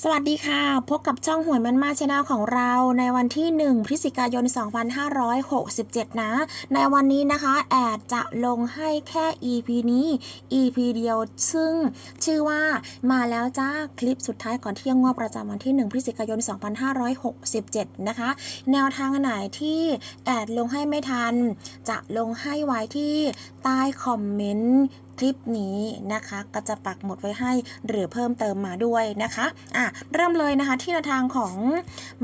สวัสดีค่ะ พบกับช่องหวยมันมาชาแนลของเราในวันที่ 1 พฤศจิกายน 2567 นะ ในวันนี้นะคะแอดจะลงให้แค่ EP นี้ EP เดียวซึ่งชื่อว่ามาแล้วจ้าคลิปสุดท้ายก่อนเที่ยงงวดประจำวันที่ 1 พฤศจิกายน 2567 นะคะ แนวทางไหนที่แอดลงให้ไม่ทัน จะลงให้ไว้ที่ใต้คอมเมนต์ คลิปนี้นะคะก็จะปักหมุดไว้ให้หรือเพิ่มเติมมาด้วยนะคะอะเริ่มเลยนะคะที่แนวทางของ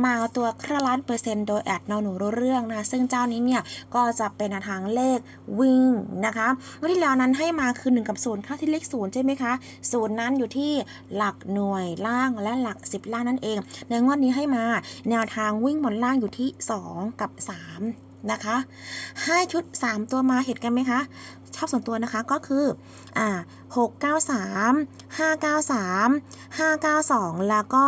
มาตัวคราล้านเปอร์เซ็นต์โดยแอดนอหนูรู้เรื่องนะะซึ่งเจ้านี้เนี่ยก็จะเป็นแนวทางเลขวิ่งนะคะวันที่แล้วนั้นให้มาคือ 1 กับ0เข้าที่เลข 0 ใช่ไหมคะศูนย์นั้นอยู่ที่หลักหน่วยล่างและหลัก 10 ล่างนั่นเอง ในงวดนี้ให้มาแนวทางวิ่งบนล่างอยู่ที่ 2 กับ 3 นะคะให้ชุด 3 ตัวมาเห็นกันไหมคะชอบส่วนตัวนะคะก็คืออ่า693 593 592 แล้วก็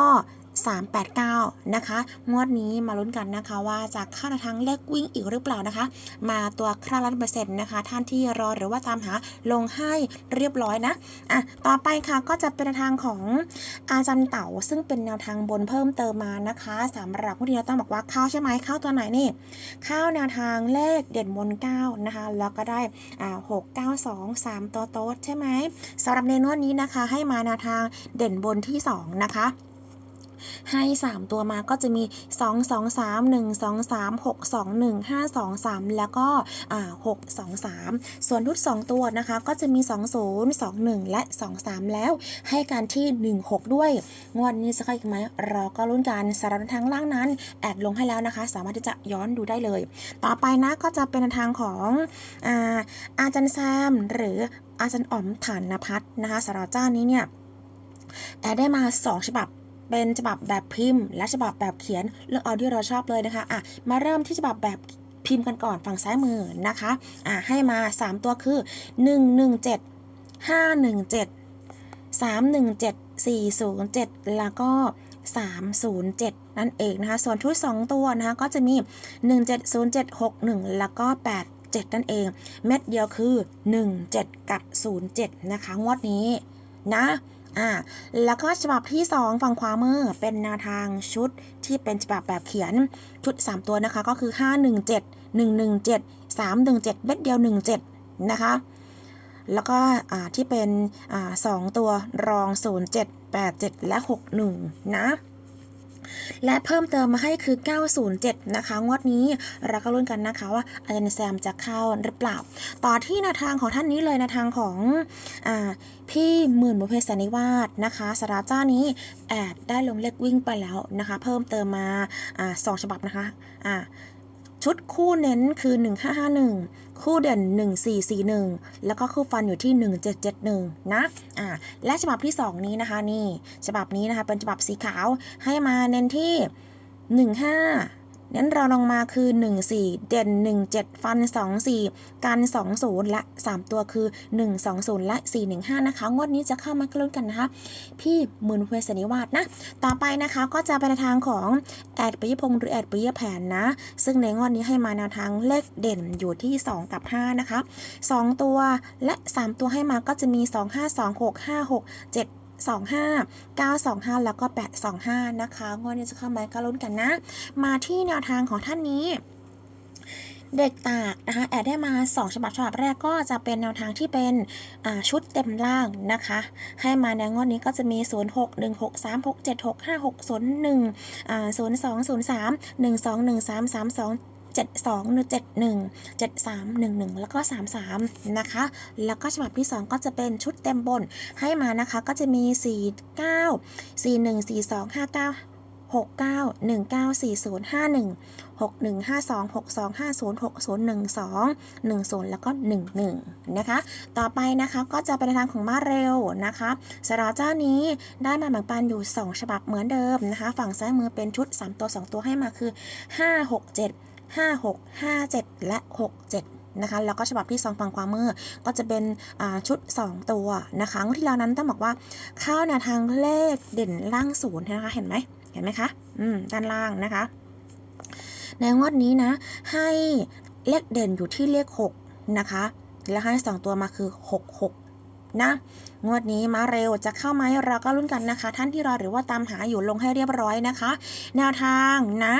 389 นะคะ งวดนี้มาลุ้นกันนะคะ ว่าจะเข้าในทางเลขวิ่งอีกหรือเปล่านะคะ มาตัวคราล้านเปอร์เซ็นต์นะคะ ท่านที่รอหรือว่าตามหาลงให้เรียบร้อยนะอะต่อไปค่ะก็จะเป็นนวทางของอาจารย์เต๋าซึ่งเป็นแนวทางบนเพิ่มเติมมานะคะสำหรับผู้ที่เราต้องบอกว่าเข้าใช่ไหมเข้าตัวไหนนี่เข้าแนวทางเลขเด่นบน9นะคะแล้วก็ได้อ่า6 9 2 3ตัวโต๊ดใช่ไหมสำหรับในนวดนี้นะคะ ให้มาแนวทางเด่นบนที่ 2 นะคะ ให้ 3 ตัวมาก็จะมี 2 2 3 1 2 3 6 2 1 5 2 3 แล้วก็อ่า6 2 3 ส่วนทุด 2 ตัวนะคะ ก็จะมี 2 0 2 1 และ 2 3 แล้ว ให้การที่ 1 6 ด้วย งวดนี้จะเข้าอีกไหมเราก็ลุ้นกันสำหรับทางล่างนั้น แอดลงให้แล้วนะคะ สามารถที่จะย้อนดูได้เลย ต่อไปนะก็จะเป็นทางของอาอาจารย์แซม หรืออาจารย์อ๋อมฐานนพัฒน์นะคะสำหรับเจ้านี้เนี่ยแอดได้มา 2 ฉบับ เป็นฉบับแบบพิมพ์ และฉบับแบบเขียนเลือกเอาที่เราชอบเลยนะคะอะมาเริ่มที่ฉบับแบบพิมพ์กันก่อนฝั่งซ้ายมือนะคะอะให้มา 3 ตัวคือ 117 517 317 407 แล้วก็ 307 นั่นเองนะคะ ส่วนชุด2ตัวนะคะก็จะมี 170761 แล้วก็ 87 นั่นเอง เม็ดเดียวคือ 17 กับ 07 นะคะ งวดนี้นะ อ่าแล้วก็ฉบับที่ 2 ฝั่งขวามือเป็นแนวทางชุดที่เป็นฉบับแบบเขียนชุด 3 ตัวนะคะ ก็คือ 517 117 317เม็ดเดียว 17 นะคะ แล้วก็อ่าที่เป็นอ่าสองตัวรอง 0 7 8 7 และ 61 นะ และเพิ่มเติมมาให้คือ 907 นะคะ งวดนี้เราก็ลุ้นกันนะคะว่าอาจารย์แซมจะเข้าหรือเปล่า ต่อที่แนวทางของท่านนี้เลยแนวทางของอพี่หมื่นบุเพสันนิวาสนะคะสาราเจ้านี้แอดได้ลงเล็กวิ่งไปแล้วนะคะ เพิ่มเติมมาอสองฉบับนะคะอ่า ชุดคู่เน้นคือ 1551 คู่เด่น 1441 แล้วก็คู่ฟันอยู่ที่ 1771 นะ อ่า และฉบับที่ 2 นี้นะคะ นี่ ฉบับนี้นะคะ เป็นฉบับสีขาว ให้มาเน้นที่ 15 นั้นเราลงมาคือ 14 เด่น 17 ฟัน 24 กัน 20 และ 3 ตัวคือ 120 และ 415 นะคะ งวดนี้จะเข้ามากลุ้นกันนะคะ พี่หมื่นเพศนิวาสนะ ต่อไปนะคะก็จะเป็นทางของแอดปิยพงษ์หรือแอดปิยแผนนะ ซึ่งในงวดนี้ให้มาแนวทางเลขเด่นอยู่ที่ 2 กับ 5 นะคะ 2 ตัวและ 3 ตัวให้มาก็จะมี 2 5 2 6 5 6 7 25 925 แล้วก็ 825 นะคะงวดนี้จะเข้าไหมก็ลุ้นกันนะ มาที่แนวทางของท่านนี้เด็กตากนะคะแอดได้มา 2 ฉบับฉบับแรกก็จะเป็นแนวทางที่เป็นชุดเต็มล่างนะคะ ให้มาในงวดนี้ก็จะมี 0 6 1 6 3 6 7 6 5 6 0 1 0 2 0 3 1 2 1 3 3 2 7 2 1 7 1 7 3 1 1 แล้วก็ 3 3 นะคะ แล้วก็ฉบับที่ 2 ก็จะเป็นชุดเต็มบนให้มานะคะก็จะมี 4 9 4 1 4 2 5 9 6 9 1 9 4 0 5 1 6 1 5 2 6 2 5 0 6 0 1 2 1 0 แล้วก็ 1 1 นะคะ ต่อไปนะคะก็จะเป็นในทางของมาเร็วนะคะสราเจ้านี้ได้มาแบ่งปันอยู่ 2 ฉบับเหมือนเดิมนะคะ ฝั่งซ้ายมือเป็นชุด 3 ตัว 2 ตัวให้มาคือ 5 6 7 5 6 5 7 และ 6 7 นะคะ แล้วก็ฉบับที่2ฝั่งขวามมือก็จะเป็นชุด 2 ตัวนะคะงวดที่แล้วนั้นต้องบอกว่าเข้าแนวทางเลขเด่นล่างศูนย์นะคะ เห็นไหมเห็นไหมคะ อืม ด้านล่างนะคะ ในงวดนี้นะ ให้เลขเด่นอยู่ที่เลข 6 นะคะ แล้วให้ 2 ตัวมาคือ 6 6 นะ งวดนี้มาเร็วจะเข้าไหมเราก็ลุ้นกันนะคะ ท่านที่รอหรือว่าตามหาอยู่ลงให้เรียบร้อยนะคะ แนวทางนะ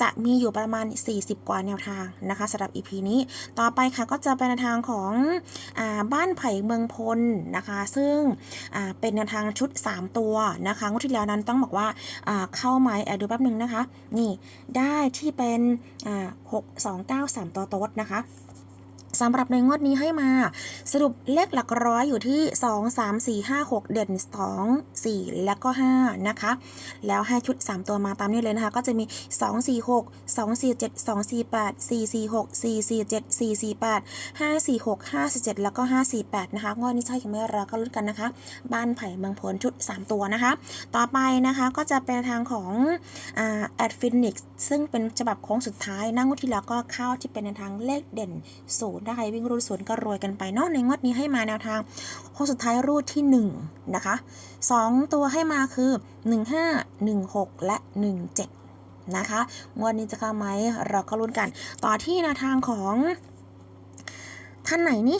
จะมีอยู่ประมาณ 40 กว่าแนวทางนะคะสำหรับ EP นี้ ต่อไปค่ะก็จะเป็นแนวทางของอาบ้านไผ่เมืองพลนะคะ ซึ่งอ่าเป็นแนวทางชุด 3 ตัวนะคะงวดที่แล้วนั้นต้องบอกว่าอ่าเข้าไหมแอบดูแป๊บนึงนะคะ นี่ได้ที่เป็นอ่า6 2 9 3 ตัวโต๊ดนะคะ สำหรับในงวดนี้ให้มา สรุปเลขหลักร้อยอยู่ที่ 2 3 4 5 6 เด่น 2 4 แล้วก็ 5 นะคะ แล้วให้ชุด 3 ตัวมาตามนี้เลยนะคะ ก็จะมี 2 4 6 2 4 7 2 4 8 4 4 6 4 4 7 4 4 8 5 4 6 5 4 7 แล้วก็ 5 4 8 นะคะ งวดนี้ใช่กันไหมเราก็ลุ้นกันนะคะ บ้านไผ่เมืองพลชุด 3 ตัวนะคะ ต่อไปนะคะก็จะเป็นทางของแอดฟินิกซึ่งเป็นฉบับโค้งสุดท้ายนั่งวดที่แล้วก็เข้าที่เป็นในทางเลขเด่นศูนย์ถ้าใครวิ่งรูดศูนย์ก็รวยกันไปเนาะในงวดนี้ให้มาแนวทางโค้งสุดท้ายรูดที่ 1 นะคะ 2 ตัวให้มาคือ 15 16 และ 17 นะคะ งวดนี้จะเข้าไหมเราก็ลุ้นกัน ต่อที่แนวทางของท่านไหนนี่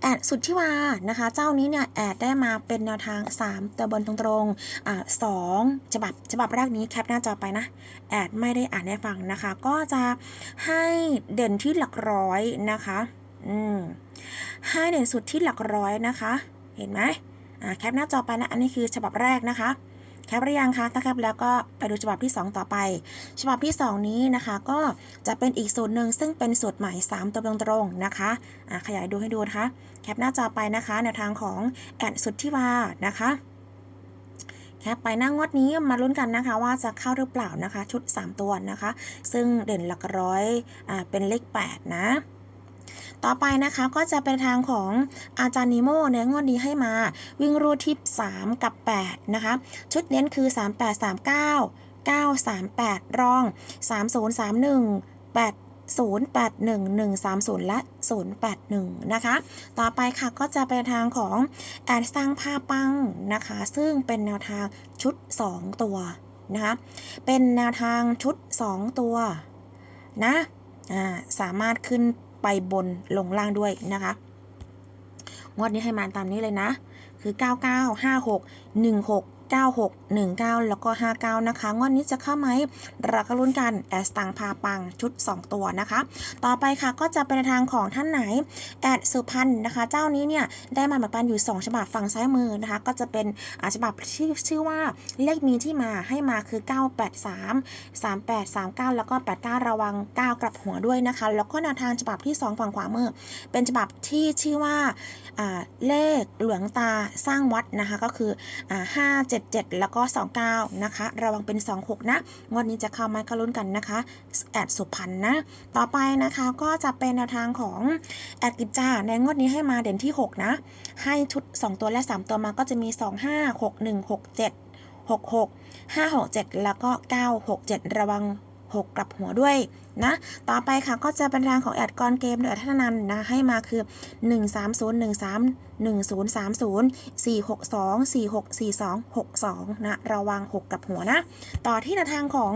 แอดสุดที่วานะคะ เจ้านี้เนี่ยแอดได้มาเป็นแนวทาง 3 ตัวบนตรงๆอ่าสองฉบับฉบับแรกนี้แคปหน้าจอไปนะ แอดไม่ได้อ่านให้ฟังนะคะ ก็จะให้เด่นที่หลักร้อยนะคะอืมให้เด่นสุดที่หลักร้อยนะคะ เห็นไหมอ่าแคปหน้าจอไปนะ อันนี้คือฉบับแรกนะคะแคปหรือยังคะถ้าแคปแล้วก็ไปดูฉบับที่ 2 ต่อไป ฉบับที่ 2 นี้นะคะ ก็จะเป็นอีกสูตรหนึ่งซึ่งเป็นสูตรใหม่ 3 ตัวตรงๆนะคะอะขยายดูให้ดูนะคะ ปหน้าจอไปนะคะ แนวทางของแอดสุดที่วานะคะแคปไปหน้างวดนี้มาลุ้นกันนะคะ ว่าจะเข้าหรือเปล่านะคะ ชุด 3 ตัวนะคะ ซึ่งเด่นหลักร้อยอ่าเป็นเลข 8 นะต่อไปนะคะก็จะเป็นทางของอาจารย์นิโมในงวดนี้ให้มา วิ่งรูดที่3กับ 8 นะคะ ชุดเน้นคือ 3839 938 รอง 3031 8 130 และ 081 นะคะ ต่อไปค่ะก็จะเป็นทางของแอดสร้างภาพปังนะคะ ซึ่งเป็นแนวทางชุด 2 ตัวนะคะเป็นแนวทางชุด 2 ตัวนะอ่าสามารถขึ้นไปบนลงล่างด้วยนะคะงวดนี้ให้มาตามนี้เลยนะ คือ 99 56 16 96 19 แล้วก็ 59 นะคะ งวดนี้จะเข้าไหมเราก็ลุ้นกันแอสตังพาปังชุด 2 ตัวนะคะ ต่อไปค่ะก็จะเป็นทางของท่านไหนแอดสุพรรณนะคะ เจ้านี้เนี่ยได้มาแบ่งปันอยู่ 2 ฉบับฝั่งซ้ายมือนะคะ ก็จะเป็นฉบับที่ชื่อว่าเลขมีที่มาให้มาคือ 983 38 39 แล้วก็ 89 ระวัง 9 กลับหัวด้วยนะคะ แล้วก็แนวทางฉบับที่ 2 ฝั่งขวามือ เป็นฉบับที่ชื่อว่าเลขหลวงตาสร้างวัดนะคะก็คือ5 7 77 แล้วก็ 29 นะคะ ระวังเป็น 26 นะ งวดนี้จะเข้ามาก็ลุ้นกันนะคะ แอดสุพรรณนะ ต่อไปนะคะก็จะเป็นแนวทางของแอดกิจจาในงวดนี้ให้มาเด่นที่ 6 นะ ให้ชุด 2 ตัวและ 3 ตัวมาก็จะมี 25 61 67 66 567 แล้วก็ 967 ระวัง 6 กลับหัวด้วยนะ ต่อไปค่ะก็จะเป็นรางของแอดกรเกมโดยอัธนันนะ ให้มาคือ 130 13 1030 462 4642 62 นะ ระวัง 6 กับหัวนะ ต่อที่แนวทางของ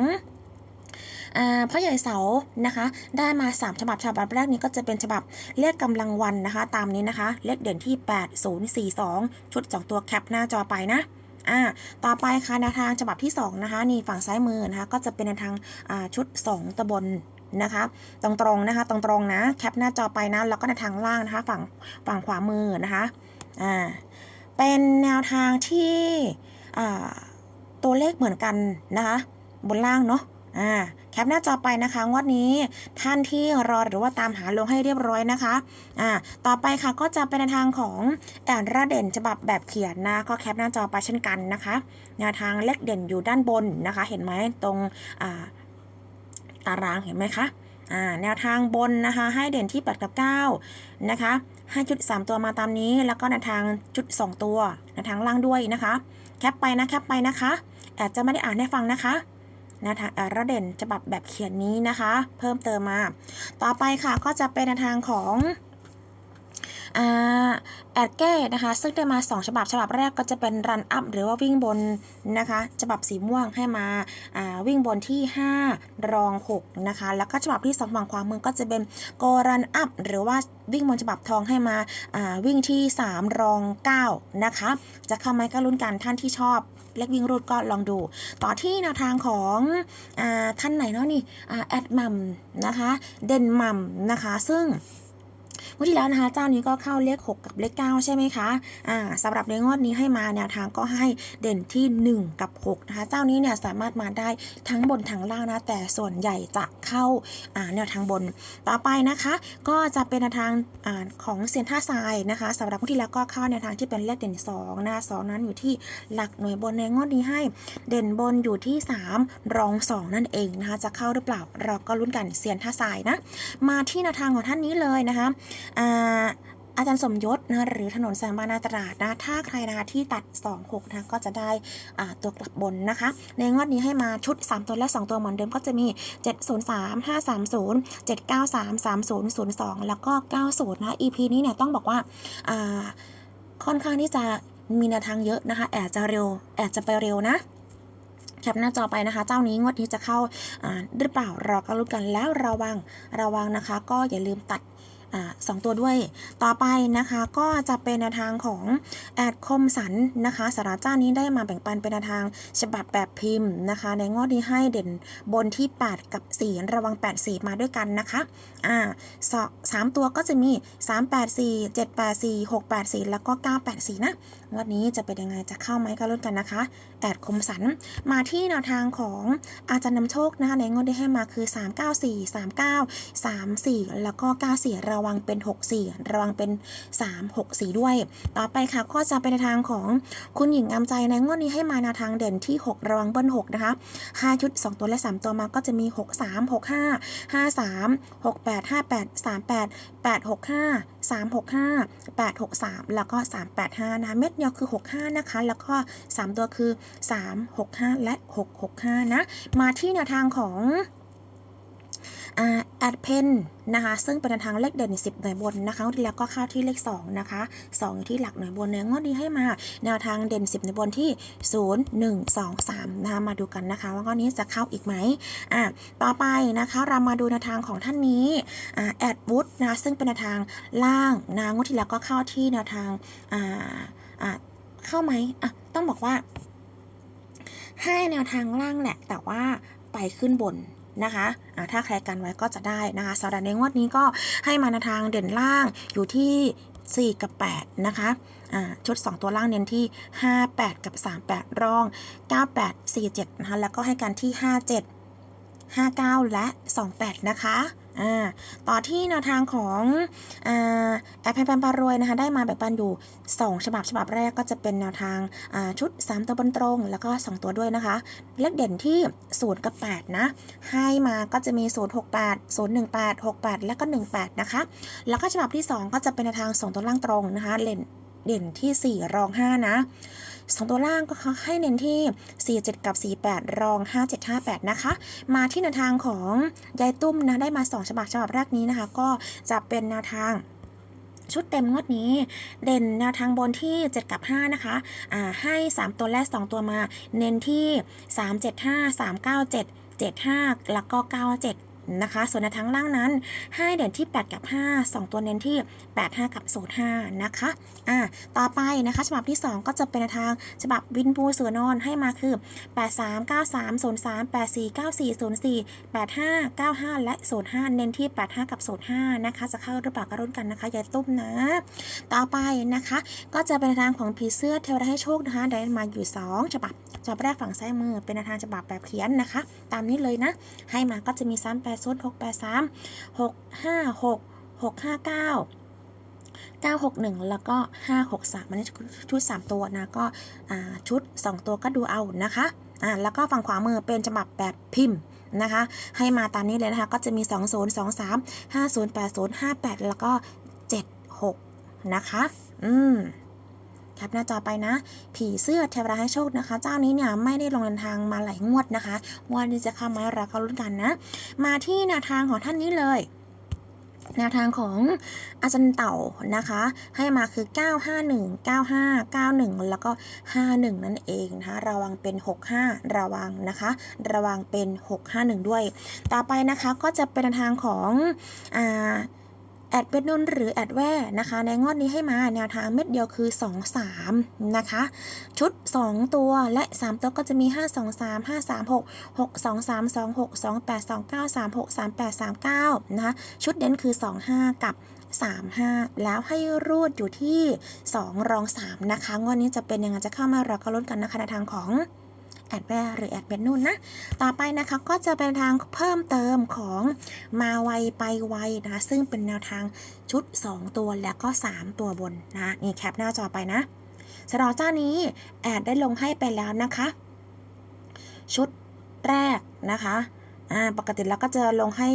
อ่าพ่อใหญ่เสานะคะ ได้มา 3 ฉบับฉบับแรกนี้ก็จะเป็นฉบับเลขกำลังวันนะคะ ตามนี้นะคะ เลขเด่นที่ 8042 ชุด 2 ตัวแคปหน้าจอไปนะอ่าต่อไปค่ะแนวทางฉบับที่ 2 นะคะ นี่ฝั่งซ้ายมือนะคะ ก็จะเป็นแนวทางชุด 2ตะบน นะคะ ตรงๆนะคะ ตรงๆนะ แคปหน้าจอไปนะ แล้วก็ในทางล่างนะคะ ฝั่งฝั่งขวามือนะคะ อ่า เป็นแนวทางที่อ่าตัวเลขเหมือนกันนะคะ บนล่างเนาะ อ่า แคปหน้าจอไปนะคะ งวดนี้ท่านที่รอหรือว่าตามหาลงให้เรียบร้อยนะคะ อ่า ต่อไปค่ะก็จะเป็นในทางของแอนระเด่นฉบับแบบเขียนนะ ก็แคปหน้าจอไปเช่นกันนะคะ แนวทางเลขเด่นอยู่ด้านบนนะคะ เห็นไหมตรง อ่า ตารางเห็นไหมคะอ่าแนวทางบนนะคะให้เด่นที่ 8 กับ 9 นะคะให้จุด 3 ตัวมาตามนี้ แล้วก็แนวทางจุด 2 ตัวแนวทางล่างด้วยนะคะ แคปไปนะแคปไปนะคะแอดจะไม่ได้อ่านให้ฟังนะคะแนวทางระเด่นฉบับแบบเขียนนี้นะคะ เพิ่มเติมมา ต่อไปค่ะก็จะเป็นแนวทางของ อ่าแอดแก้นะคะ ซึ่งได้มา 2 ฉบับฉบับแรกก็จะเป็นรันอัพหรือว่าวิ่งบนนะคะฉบับสีม่วงให้มาอ่าวิ่งบนที่ 5 รอง 6 นะคะ แล้วก็ฉบับที่2ฝั่งขวามือก็จะเป็นโกรันอัพหรือว่าวิ่งบนฉบับทองให้มาอ่าวิ่งที่ 3 รอง 9 นะคะ จะเข้าไหมก็ลุ้นกันท่านที่ชอบ เล็กวิ่งรูดก็ลองดู ต่อที่แนวทางของอาท่านไหนเนาะนี่อ่าแอดมัมนะคะ เด่นมัมนะคะ ซึ่ง วันที่แล้วนะคะเจ้านี้ก็เข้าเลข 6 กับเลข 9 ใช่ไหมคะอ่าสำหรับในงวดนี้ให้มาแนวทางก็ให้เด่นที่ 1 กับ 6 นะคะ เจ้านี้เนี่ยสามารถมาได้ทั้งบนทั้งล่างนะ แต่ส่วนใหญ่จะเข้าอ่าแนวทางบนต่อไปนะคะ ก็จะเป็นแนวทางอ่าของเซียนท่าทรายนะคะสำหรับวันที่แล้วก็เข้าแนวทางที่เป็นเลขเด่น2นะคะสองนั้นอยู่ที่หลักหน่วยบนในงวดนี้ให้ เด่นบนอยู่ที่ 3 รอง 2 นั่นเองนะคะจะเข้าหรือเปล่าเราก็ลุ้นกันเซียนท่าทรายนะมาที่แนวทางของท่านนี้เลยนะคะอาอาจารย์สมยศนะหรือถนนสายบานาตราดนะถ้าใครนะที่ตัด 2 6นะก็จะได้ตัวกลับบนนะคะ ในงวดนี้ให้มาชุด 3 ตัวและ 2 ตัวเหมือนเดิมก็จะมี 703 530 793 3002 แล้วก็ 90 นะ EP นี้เนี่ยต้องบอกว่าาค่อนข้างที่จะมีแนวทางเยอะนะคะ แอบจะเร็ว แอบจะไปเร็วนะแคปหน้าจอไปนะคะ เจ้านี้งวดนี้จะเข้าหรือเปล่าราก็รู้กันแล้วระวังระวังนะคะ ก็อย่าลืมตัด สองตัวด้วย ต่อไปนะคะก็จะเป็นแนวทางของแอดคมสันนะคะสาราจ้านี้ได้มาแบ่งปันเป็นแนวทางฉบับแบบพิมพ์นะคะ ในงวดนี้ให้เด่นบนที่ 8 กับ 4 ระวัง 8 4 มาด้วยกันนะคะอ่าสามตัวก็จะมี 3 8 4 7 8 4 6 8 4 แล้วก็ 9 8 4 นะ งวดนี้จะเป็นยังไงจะเข้าไหมก็ลุ้นกันนะคะ แอดคมสัน มาที่แนวทางของอาจารย์นำโชคนะคะในงวดที่ให้มาคือ 3 9 4 3 9 3 4 แล้วก็ 9 4 ระวังเป็น 6 4 ระวังเป็น 3 6 4 ด้วย ต่อไปค่ะก็จะเป็นในทางของคุณหญิงงามใจในงวดนี้ให้มาแนวทางเด่นที่ 6 ระวังเบิ้ล6นะคะ5ชุด 2 ตัวและ 3 ตัวมาก็จะมี 6 3 6 5 5 3 6 3 6 5 8 6 3 แล้วก็ 3 8 5 นะ เม็ดเดียวคือ 65 นะคะ แล้วก็ 3 ตัวคือ 3 6 5 และ 6 6 5 นะ มาที่แนวทางของ แอดเพนนะคะ ซึ่งเป็นแนวทางเลขเด่น 10 หน่วยบนนะคะที่แล้วก็เข้าที่เลข 2 นะคะ 2 อยู่ที่หลักหน่วยบนเนี่ยงวดนี้ให้มา แนวทางเด่น 10 หน่วยบนที่ 0 1 2 3 นะคะ มาดูกันนะคะ ว่างวดนี้จะเข้าอีกไหมอะต่อไปนะคะเรามาดูแนวทางของท่านนี้อ่าแอดวูดนะซึ่งเป็นแนวทางล่างนะงวดที่แล้วก็เข้าที่แนวทางอ่าอ่าเข้าไหมอะต้องบอกว่าให้แนวทางล่างแหละแต่ว่าไปขึ้นบน นะคะะถ้าใครกันไว้ก็จะได้นะคะสัปดาห์ในงวดนี้ก็ให้มานวทางเด่นล่างอยู่ที่ 4 กับ 8 นะคะชุด 2 ตัวล่างเน้นที่ 5 8 กับ 3 8 รอง 9 8 4 7 นะคะ แล้วก็ให้กันที่ 5 7 59 และ 28 นะคะ ต่อที่แนวทางของอแอปแพมปารวยนะคะได้มาแบบปันอยู่ 2 ฉบับฉบับแรกก็จะเป็นแนวทางาชุด 3 ตัวบนตรง แล้วก็ 2 ตัวด้วยนะคะ เลขเด่นที่ 0 กับ 8 นะ ให้มาก็จะมี 0 6 8 0 1 8 6 8 แล้วก็ 18 นะคะ แล้วก็ฉบับที่ 2 ก็จะเป็นแนวทาง 2 ตัวล่างตรงนะคะเด่นเด่นที่ 4 รอง 5 นะ สองตัวล่างก็ให้เน้นที่ 47 กับ 48 รอง 5758 นะคะ มาที่แนวทางของยายตุ้มนะได้มา 2 ฉบับฉบับแรกนี้นะคะ ก็จะเป็นแนวทางชุดเต็มงวดนี้ เด่นแนวทางบนที่ 7 กับ 5 นะคะอ่าให้ 3 ตัวแรก 2 ตัวมา เน้นที่ 375 397 75 แล้วก็ 97 นะคะ ส่วนในทางล่างนั้นให้เด่นที่ 8 กับ 5 2 ตัวเน้นที่ 8 5 กับ05นะคะอ่าต่อไปนะคะ ฉบับที่ 2 ก็จะเป็นในทางฉบับวินบูเสือนอนให้มาคือ 83 93 03 84 94 04 85 95 และ05 เน้นที่ 85 กับ05นะคะ จะเข้าหรือเปล่าก็รุ่นกันนะคะยายตุ้มนะ ต่อไปนะคะ ก็จะเป็นทางของผีเสื้อเทวดาให้โชคนะคะได้มาอยู่ 2 ฉบับฉบับแรกฝั่งซ้ายมือเป็นทางฉบับแบบเขียนนะคะ ตามนี้เลยนะ ให้มาก็จะมี3 8 0 6 8 3 6 5 6 6 5 9 961 แล้วก็ 563 มันชุด 3 ตัวนะ ก็ชุด 2 ตัวก็ดูเอานะคะอ่าแล้วก็ฝั่งขวามือเป็นฉบับแบบพิมพ์นะคะ ให้มาตามนี้เลยนะคะ ก็จะมี 2 0 2 3 5 0 8 0 5 8 แล้วก็ 7 6 นะคะ อืม แคปหน้าจอไปนะ ผีเสื้อเทวดาให้โชคนะคะ เจ้านี้เนี่ยไม่ได้ลงเดินทางมาหลายงวดนะคะวดนี้จะเข้ามเราก็ลุ้นกันนะ มาที่แนวทางของท่านนี้เลยแนวทางของอาจารย์เต่านะคะ ให้มาคือ 951 95 91 แล้วก็ 51 นั่นเองนะคะระวังเป็น 65 ระวังนะคะ ระวังเป็น 651 ด้วย ต่อไปนะคะก็จะเป็นแนวทางของอ่า แอดเบดนุนหรือแอดแว่นะคะในงวดนี้ให้มาแนวทางเม็ดเดียวคือ 2 3 นะคะ ชุด 2 ตัวและ 3 ตัวก็จะมี 5 2 3 5 3 6 6 2 3 2 6 2 8 2 9 3 6 3 8 3 9 นะคะ ชุดเด่นคือ 2 5 กับ 3 5 แล้วให้รูดอยู่ที่ 2 รอง 3 นะคะ งวดนี้จะเป็นยังไงจะเข้ามาเราก็ลุ้นกันนะคะในทางของ แอดแวร์หรือแอดเบนนุ่นนะ ต่อไปนะคะก็จะเป็นทางเพิ่มเติมของมาไวไปไวนะคะซึ่งเป็นแนวทางชุด 2 ตัวแล้วก็ 3 ตัวบนนะนี่แคปหน้าจอไปนะสำหรับเจ้านี้แอดได้ลงให้ไปแล้วนะคะ ชุดแรกนะคะปกติแล้วก็จะลงให้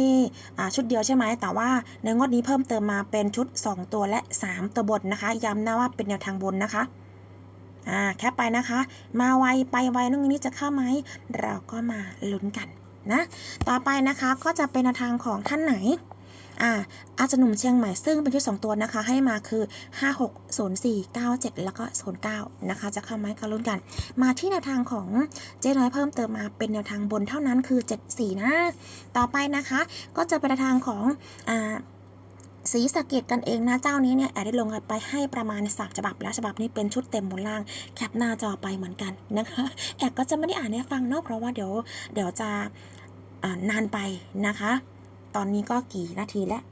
ชุดเดียวใช่ไหม แต่ว่าในงวดนี้เพิ่มเติมมาเป็นชุด 2 ตัวและ 3 ตัวบนนะคะ ย้ำนะว่าเป็นแนวทางบนนะคะ อ่าแคปไปนะคะ มาไวไปไวน้องนี้จะเข้าไหมเราก็มาลุ้นกันนะต่อไปนะคะก็จะเป็นแนวทางของท่านไหนอ่าอาจารย์หนุ่มเชียงใหม่ซึ่งเป็นชุด2ตัวนะคะ ให้มาคือ 5 6 0 4 9 7 แล้วก็ 09 นะคะ จะเข้าไหมก็ลุ้นกัน มาที่แนวทางของเจ๊น้อยเพิ่มเติมมาเป็นแนวทางบนเท่านั้นคือ 74 นะ ต่อไปนะคะ ก็จะเป็นแนวทางของอ่า สีสะเกตกันเองนะเจ้านี้เนี่ยแอดได้ลงไปให้ประมาณสามฉบับแล้วฉบับนี้เป็นชุดเต็มบนล่างแคปหน้าจอไปเหมือนกันนะคะแอดก็จะไม่ได้อ่านให้ฟังเนาะเพราะว่าเดี๋ยวเดี๋ยวจะนานไปนะคะ ตอนนี้ก็กี่นาทีแล้ว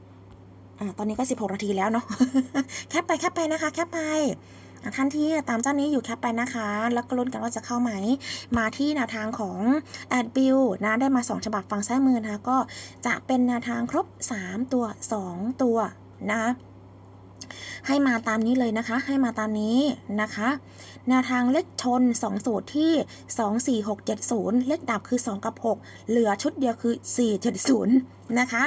อตอนนี้ก็ 16 นาทีแล้วเนาะแคปไปแคปไปนะคะแคปไป ท่านที่ตามเจ้านี้อยู่แคปไปนะคะ แล้วก็ลุ้นกันว่าจะเข้าไหม มาที่แนวทางของแอดบิลนะได้มา 2 ฉบับฝั่งซ้ายมือนะคะก็จะเป็นแนวทางครบ 3 ตัว 2 ตัวนะคะให้มาตามนี้เลยนะคะ ให้มาตามนี้นะคะ แนวทางเลขชน 2 สูตรที่ 2 4 6 7 0 เลขดับคือ 2 กับ 6 เหลือชุดเดียวคือ 4 7 0 นะคะ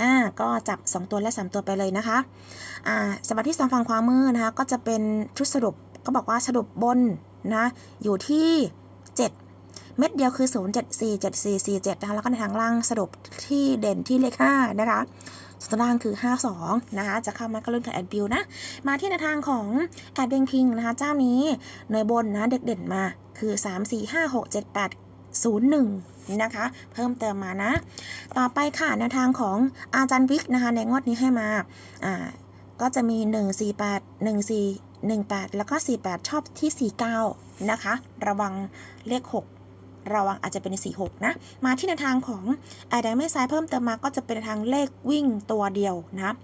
อ่าก็จับ 2 ตัวและ 3 ตัวไปเลยนะคะอ่าสำหรับที่สองฝั่งขวามือนะคะก็จะเป็นชุดสรุปก็บอกว่าสรุปบนนะอยู่ที่ 7 เม็ดเดียวคือ 0 7 4 7 4 4 7นะคะแล้วก็ในทางล่างสรุปที่เด่นที่เลข5นะคะส่วนล่างคือ 5 2 นะคะ จะเข้ามาก็เล่นกับแอดบิวนะ มาที่ในทางของแอดเบงพิงนะคะ เจ้านี้หน่วยบนนะ เด็กเด่นมาคือ 3 4 5 6 7 8 0 1 นะคะ เพิ่มเติมมานะ ต่อไปค่ะแนวทางของอาจารย์วิกนะคะ ในงวดนี้ให้มาอ่าก็จะมี 1 4 8 1 4 1 8 แล้วก็ 48 ชอบที่ 49 นะคะ ระวังเลข 6 ระวังอาจจะเป็น 46 นะ มาที่แนวทางของแอดไม่ซ้ายเพิ่มเติมมาก็จะเป็นทางเลขวิ่งตัวเดียวนะ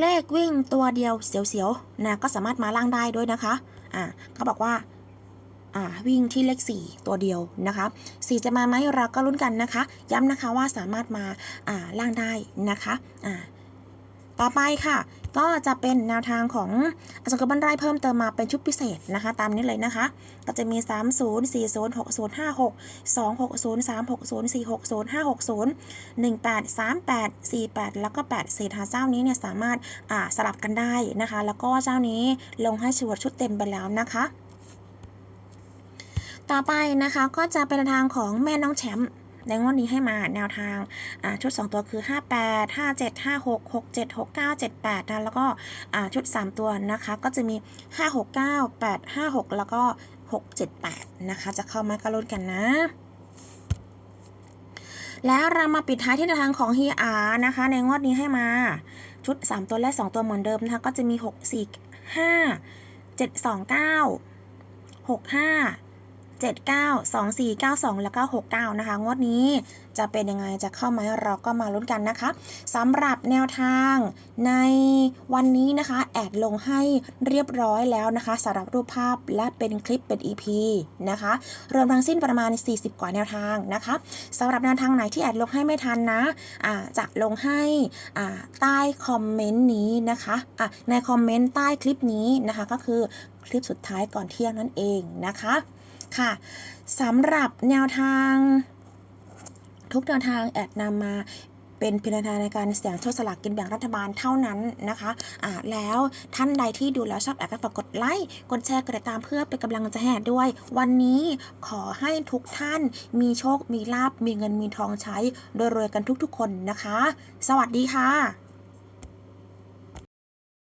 เลขวิ่งตัวเดียวเสียวๆนะก็สามารถมาล่างได้ด้วยนะคะอ่าเขาบอกว่า อ่าวิ่งที่เลข 4 ตัวเดียวนะคะ4จะมาไหมเราก็ลุ้นกันนะคะ ย้ำนะคะว่าสามารถมาอ่าล่างได้นะคะอ่าต่อไปค่ะ ก็จะเป็นแนวทางของอาจารย์กบันไร่เพิ่มเติมมาเป็นชุดพิเศษนะคะ ตามนี้เลยนะคะ ก็จะมี 3 0 4 0 6 0 5 6 2 6 0 3 6 0 4 6 0 5 6 0 1 8 3 8 4 8 แล้วก็8 4ทาเจ้านี้เนี่ยสามารถสลับกันได้นะคะ แล้วก็เจ้านี้ลงให้ชวดชุดเต็มไปแล้วนะคะ ต่อไปนะคะก็จะเป็นทางของแม่น้องแชมป์ในงวดนี้ให้มาแนวทางชุด 2 ตัวคือ 58 57 56 67 69 78นะแล้วก็ชุด 3 ตัวนะคะก็จะมี 569 856 แล้วก็ 678 นะคะ จะเข้ามาก็ลุ้นกันนะ แล้วเรามาปิดท้ายที่แนวทางของฮีอานะคะ ในงวดนี้ให้มาชุด 3 ตัวและ 2 ตัวเหมือนเดิมนะคะ ก็จะมี 6 4 5 7 2 9 6 5 79 24 92 แล้วก็ 69 นะคะ งวดนี้จะเป็นยังไงจะเข้าไหมเราก็มาลุ้นกันนะคะสำหรับแนวทางในวันนี้นะคะ แอดลงให้เรียบร้อยแล้วนะคะสำหรับรูปภาพและเป็นคลิปเป็น EP นะคะ รวมทั้งสิ้นประมาณ 40 กว่าแนวทางนะคะสำหรับแนวทางไหนที่แอดลงให้ไม่ทันนะอ่าจะลงให้ใต้คอมเมนต์นี้นะคะะในคอมเมนต์ใต้คลิปนี้นะคะก็คือคลิปสุดท้ายก่อนเที่ยงนั่นเองนะคะ ค่ะสำหรับแนวทาง ทุกแนวทางแอดนำมาเป็นพียงแนวทาในการเสี่ยงโชคสลากกินแบ่งรัฐบาลเท่านั้นนะคะอ่าแล้วท่านใดที่ดูแล้วชอบแอบก็ฝากกดไลค์ กดแชร์ กดติดตามเพื่อเป็นกำลังใจให้ด้วย วันนี้ขอให้ทุกท่านมีโชค มีลาบ มีเงิน มีทองใช้ โดยรวยกันทุกๆคนนะคะ สวัสดีค่ะ